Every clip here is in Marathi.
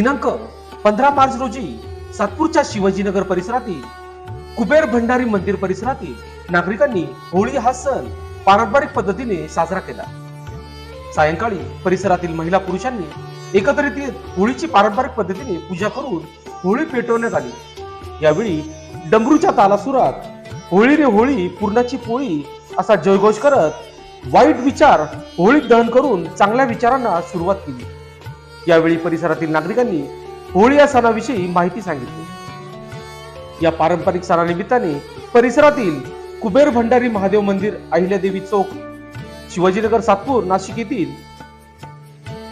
दिनांक पंधरा मार्च रोजी सातपूरच्या शिवाजीनगर परिसरातील कुबेर भंडारी मंदिर परिसरातील नागरिकांनी होळी हा सण पारंपरिक पद्धतीने साजरा केला. सायंकाळी परिसरातील महिला पुरुषांनी एकत्रित येत होळीची पारंपरिक पद्धतीने पूजा करून होळी पेटवण्यात आली. यावेळी डमरूच्या तालासुरात होळी रे होळी पूर्णाची पोळी असा जयघोष करत वाईट विचार होळीत दहन करून चांगल्या विचारांना सुरुवात केली. यावेळी परिसरातील नागरिकांनी होळी या सणाविषयी माहिती सांगितली. या पारंपरिक सणानिमित्ताने परिसरातील कुबेर भंडारी महादेव मंदिर अहिल्यादेवी चौक शिवाजीनगर सातपूर नाशिक येथील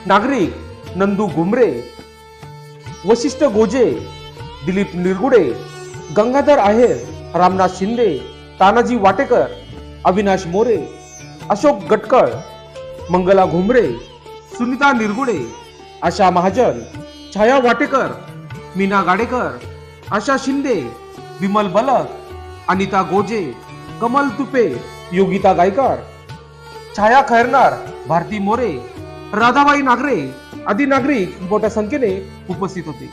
नागरिक नंदू घुमरे वशिष्ठ गोजे दिलीप निरगुडे गंगाधर आहेर रामनाथ शिंदे तानाजी वाटेकर अविनाश मोरे अशोक गटकळ मंगला घुमरे सुनीता निरगुडे आशा महाजन छाया वाटेकर मीना गाडेकर आशा शिंदे विमल बलक अनिता गोजे कमल तुपे योगिता गायकर छाया खैरनार भारती मोरे राधाबाई नागरे आदी नागरिक मोठ्या संख्येने उपस्थित होते.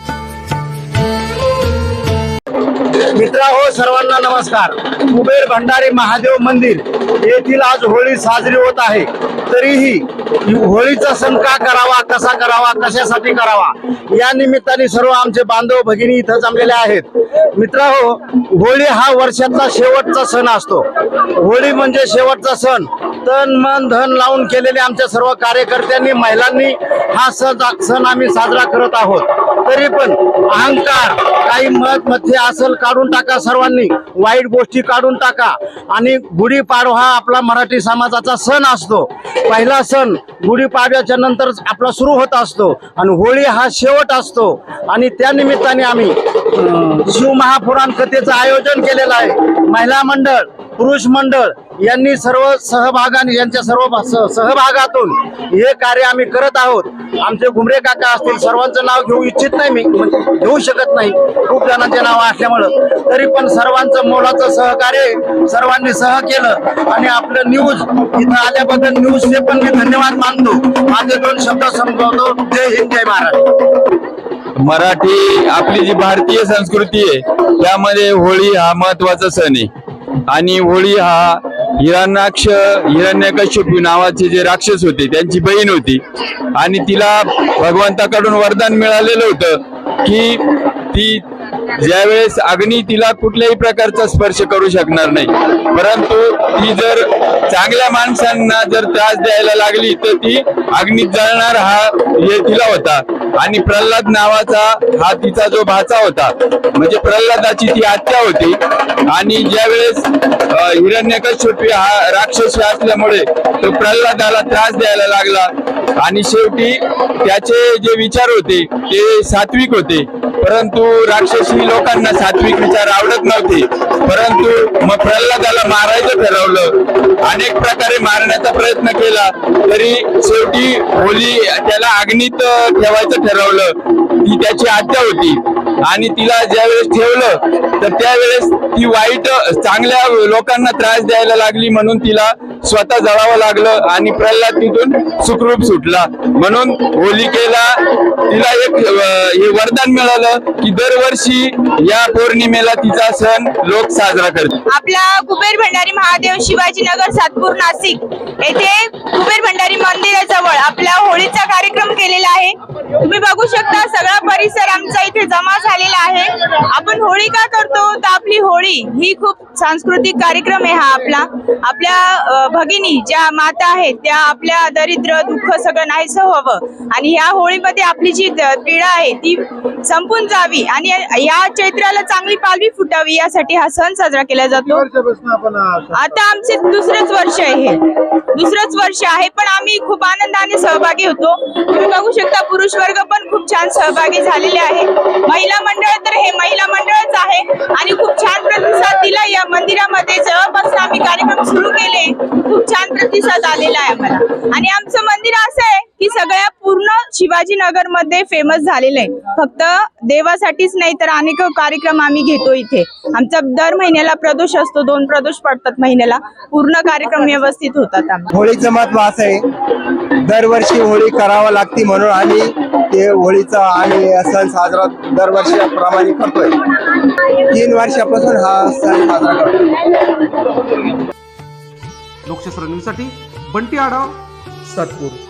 मित्रा हो सर्वांना नमस्कार. कुबेर भंडारे महादेव मंदिर येथील आज होळी साजरी होत आहे. तरीही होळीचा सण का करावा कसा करावा कशासाठी करावा या निमित्ताने सर्व आमचे बांधव भगिनी इथं जमलेले आहेत. मित्रांनो हो होळी हा वर्षातला शेवटचा सण असतो. होळी म्हणजे शेवटचा सण. तन मन धन लावून केलेले आमच्या सर्व कार्यकर्त्यांनी महिलांनी हा सण सण आम्ही साजरा करत आहोत. तरी पण अहंकार. काही मत मथ्य असेल काढून टाका सर्वांनी. वाईट गोष्टी काढून टाका. आणि गुढीपाडवा हा आपला मराठी समाजाचा सण असतो. पहिला सण गुढीपाडव्याच्या नंतर आपला सुरू होत असतो. आणि होळी हा शेवट असतो. आणि त्या निमित्ताने आम्ही शिवमहापुराण कथेचं आयोजन केलेलं आहे. महिला मंडळ पुरुष मंडळ यांनी सर्व सहभागाने यांच्या सर्व भा- स- सहभागातून हे कार्य आम्ही करत आहोत. आमचे घुमरे काका असतील सर्वांचं नाव घेऊ इच्छित नाही मी म्हणजे घेऊ शकत नाही. खूप जणांचे नाव असल्यामुळं. तरी पण सर्वांचं मोलाचं सहकार्य सर्वांनी सह केलं. आणि आपलं न्यूज इथं आल्याबद्दल न्यूजचे पण मी धन्यवाद मानतो. माझे दोन शब्द समजवतो. जय हिंद जय महाराष्ट्र मराठी आपली जी भारतीय संस्कृती आहे त्यामध्ये होळी हा महत्त्वाचा सण आहे. आणि होळी हा हिरण्याक्ष हिरण्यकश्यपू नावाचे जे राक्षस होते त्यांची बहीण होती. आणि तिला भगवंताकडून वरदान मिळालेलं होतं की ती ज्यावेळेस अग्नी तिला कुठल्याही प्रकारचा स्पर्श करू शकणार नाही. परंतु ती जर चांगल्या माणसांना जर त्रास द्यायला लागली तर ती अग्नीत जळणार हा हे तिला होता. आणि प्रल्हाद नावाचा हा तिचा जो भाचा होता म्हणजे प्रल्हादाची ती आत्या होती. आणि ज्यावेळेस अ, हिरण्यकश्यपी हा राक्षस असल्यामुळे तो प्रल्हादाला त्रास द्यायला लागला आणि शेवटी त्याचे जे विचार होते ते सात्विक होते. परंतु राक्षसी लोकांना सात्विक विचार आवडत नव्हते. परंतु मग प्रल्हादाला मारायचं ठरवलं. अनेक प्रकारे मारण्याचा प्रयत्न केला. तरी शेवटी होली त्याला अग्नीत ठेवायचं ठरवलं. ती त्याची आत्या होती. आणि तिला ज्यावेळेस ठेवलं तर त्यावेळेस ती वाईट चांगल्या लोकांना त्रास द्यायला लागली म्हणून तिला स्वतः जळावं लागलं आणि प्रल्हाद तिथून सुखरूप सुटला. म्हणून होलिकेला तिला एक हे वरदान मिळालं की दरवर्षी या पौर्णिमेला तिचा सण लोक साजरा करतात. आपला कुबेर भंडारी महादेव शिवाजीनगर सातपूर नाशिक येथे कुबेर भंडारी मंदिराजवळ आपला होळीचा कार्यक्रम केलेला आहे. तुम्ही बघू शकता सगळा परिसर आमचा इथे जमा झालेला आहे. आपण होळी का करतो? तर आपली होळी ही खूप सांस्कृतिक कार्यक्रम आहे हा आपला. आपल्या भगिनी ज्या माता आहेत त्या आपल्या दरिद्र दुःख सगळं नाहीसं व्हावं. आणि ह्या होळीमध्ये आपली जी पीडा आहे ती संपून जावी आणि या चैत्राला चांगली पालवी फुटावी यासाठी हा सण साजरा केला जातो. आता आमचे दुसरंच वर्ष आहे हे. दुसरंच वर्ष आहे पण आम्ही खूप आनंदाने सहभागी होतो. तुम्ही बघू शकता पुरुष वर्ग पण खूप छान सहभागी झालेले आहे. महिला मंडळ तर हे महिला मंडळच आहे. आणि खूप छान प्रतिसाद दिला या मंदिरामध्ये जवळपासून आम्ही कार्यक्रम सुरू केले. खूप छान प्रतिसाद आलेला आहे आम्हाला. आणि आमचं मंदिर असं आहे पूर्ण शिवाजीनगरमध्ये फेमस झालेलं आहे. फक्त देवासाठीच नाही तर अनेक कार्यक्रम आम्ही घेतो इथे. आमचा दर महिन्याला प्रदोष असतो दोन प्रदोष पडतात महिन्याला. पूर्ण कार्यक्रम व्यवस्थित होतात आमचे होळीचं महत्त्व असं आहे. दरवर्षी होळी करावं लागते म्हणून आम्ही ते होळीचा आम्ही सण साजरा दरवर्षाप्रमाणे करतोय. तीन वर्षापासून हा सण साजरा करतोय. लोकशास्त्र न्यूजसाठी बंटी आढाव सातपूर.